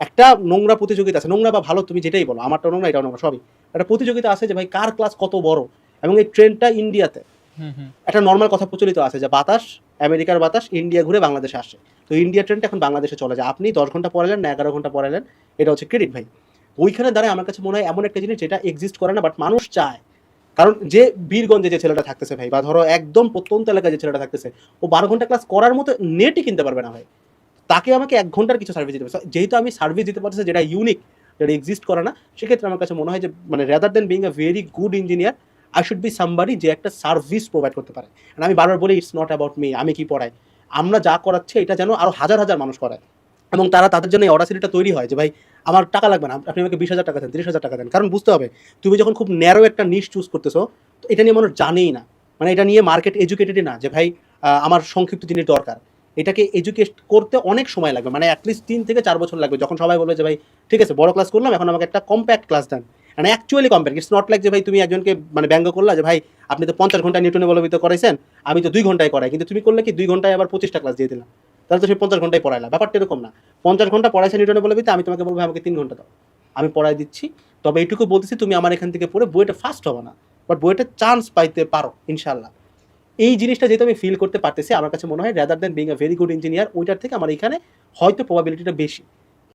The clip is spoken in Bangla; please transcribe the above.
একটা নোংরা প্রতিযোগিতা আছে নোংরা বা ভালো তুমি যেটাই বলো আমারটা নোংরা এটাও নোংরা সবই। একটা প্রতিযোগিতা আছে যে ভাই কার ক্লাস কত বড়? এবং এই ট্রেনটা ইন্ডিয়াতে একটা নর্মাল কথা প্রচলিত আছে যে বাতাস আমেরিকার বাতাস ইন্ডিয়া ঘুরে বাংলাদেশে আসে। তো ইন্ডিয়া ট্রেনটা এখন বাংলাদেশে চলে যায়। আপনি দশ ঘণ্টা পড়ালেন না এগারো ঘণ্টা পড়ালেন এটা হচ্ছে ক্রেডিট ভাই। ওইখানে দাঁড়ায় আমার কাছে মনে হয় এমন একটা জিনিস যেটা এক্সিস্ট করে না বাট মানুষ চায়। কারণ যে বীরগঞ্জে যে ছেলেটা থাকতেছে ভাই বা ধরো একদম প্রত্যন্ত এলাকায় যে ছেলেটা থাকতেছে ও বারো ঘণ্টা ক্লাস করার মতো নেটই কিনতে পারবে না ভাই। তাকে আমাকে এক ঘণ্টার কিছু সার্ভিস দিতে হবে। যেহেতু আমি সার্ভিস দিতে পারতেছি যেটা ইউনিক যেটা এক্সিস্ট করে না, সেক্ষেত্রে আমার কাছে মনে হয় যে মানে rather than being a very good engineer I should be somebody যে একটা সার্ভিস প্রোভাইড করতে পারে। আমি বারবার বলি ইটস নট অ্যাবাউট মি আমি কি পড়াই? আমরা যা করাচ্ছি, এটা যেন আরও হাজার হাজার মানুষ করায় এবং তারা তাদের জন্য এই অর্ডাসিটিটা তৈরি হয় যে, ভাই, আমার টাকা লাগবে না, আপনি আমাকে বিশ হাজার টাকা দেন, তিরিশ হাজার টাকা দেন। কারণ বুঝতে হবে, তুমি যখন খুব ন্যারো একটা নিশ চুজ করতেছো, তো এটা নিয়ে মানুষ জানেই না। মানে এটা নিয়ে মার্কেট এডুকেটেডই না যে, ভাই আমার সংক্ষিপ্ত জিনিস দরকার। এটাকে এডুকেট করতে অনেক সময় লাগবে। মানে অ্যাটলিস্ট তিন থেকে চার বছর লাগবে। যখন সবাই বলবে যে, ভাই, ঠিক আছে, বড় ক্লাস করলাম, এখন আমাকে একটা কম্প্যাক্ট ক্লাস দেন। মানে actually compact it's not like যে, ভাই, তুমি একজনকে মানে ব্যঙ্গ করলা যে, ভাই, আপনি তো পঞ্চাশ ঘণ্টা নিউটনে বলবিত করাইছেন, আমি তো দুই ঘন্টায় করাই কিন্তু তুমি করলে কি, দুই ঘন্টায় আবার পঁচিশটা ক্লাস দিয়ে দিলাম তাহলে তো সেই পঞ্চাশ ঘন্টায় পড়াইলা। ব্যাপারটা এরকম না। পঞ্চাশ ঘণ্টা পড়াইছে নিউটনে বলবিতে, আমি তোমাকে বলব আমাকে তিন ঘণ্টা দাও। আমি পড়াই দিচ্ছি। তবে এইটুকু বলতেছি, তুমি আমার এখান থেকে পড়ে বইটা ফার্স্ট হবে না। বাট বইটা চান্স পাইতে পারো ইনশাল্লাহ এই জিনিসটা যেহেতু আমি ফিল করতে পারতেছি, আমার কাছে মনে হয় rather than being a very good engineer ওইটার থেকে আমার এখানে হয়তো প্রবাবিলিটিটা বেশি।